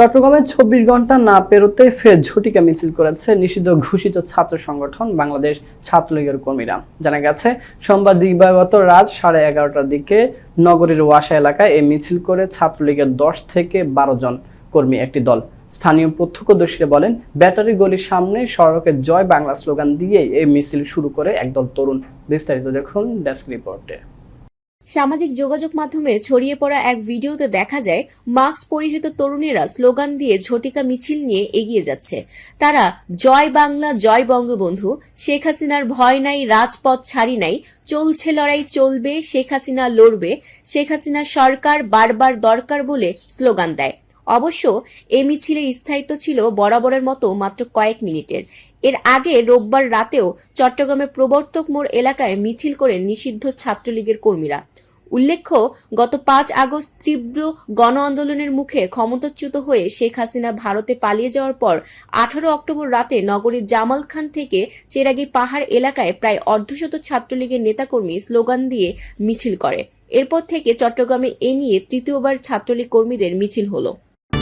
চট্টগ্রামে চব্বিশ ঘণ্টা না পেরোতে ফের ঝটিকা মিছিল করেছে নিষিদ্ধ ঘোষিত ছাত্র সংগঠন বাংলাদেশ ছাত্রলীগের কর্মীরা। জানা গেছে, সোমবার দিবাগত রাত সাড়ে এগারোটার দিকে নগরীর ওয়াসা এলাকায় এই মিছিল করে ছাত্রলীগের দশ থেকে বারো জন কর্মী একটি দল। স্থানীয় প্রত্যক্ষদর্শীরা বলেন, ব্যাটারি গলির সামনে সড়কে জয় বাংলা স্লোগান দিয়ে এই মিছিল শুরু করে একদল তরুণ। বিস্তারিত দেখুন ডেস্ক রিপোর্টে। সামাজিক যোগাযোগ মাধ্যমে ছড়িয়ে পড়া এক ভিডিওতে দেখা যায়, মাস্ক পরিহিত তরুণীরা স্লোগান দিয়ে ঝটিকা মিছিল নিয়ে এগিয়ে যাচ্ছে। তারা, জয় বাংলা, জয় বঙ্গবন্ধু, শেখ হাসিনার ভয় নাই, রাজপথ ছাড়ি নাই, চলছে লড়াই চলবে, শেখ হাসিনা লড়বে, শেখ হাসিনা সরকার বারবার দরকার বলে স্লোগান দেয়। অবশ্য এ মিছিলের স্থায়িত্ব ছিল বরাবরের মতো মাত্র কয়েক মিনিটের। এর আগে রোববার রাতেও চট্টগ্রামের প্রবর্তক মোড় এলাকায় মিছিল করে নিষিদ্ধ ছাত্রলীগের কর্মীরা। উল্লেখ্য, গত পাঁচ আগস্ট তীব্র গণ আন্দোলনের মুখে ক্ষমতাচ্যুত হয়ে শেখ হাসিনা ভারতে পালিয়ে যাওয়ার পর আঠারো অক্টোবর রাতে নগরীর জামাল খান থেকে চেরাগি পাহাড় এলাকায় প্রায় অর্ধশত ছাত্রলীগের নেতাকর্মী স্লোগান দিয়ে মিছিল করে। এরপর থেকে চট্টগ্রামে এ নিয়ে তৃতীয়বার ছাত্রলীগ কর্মীদের মিছিল হলো।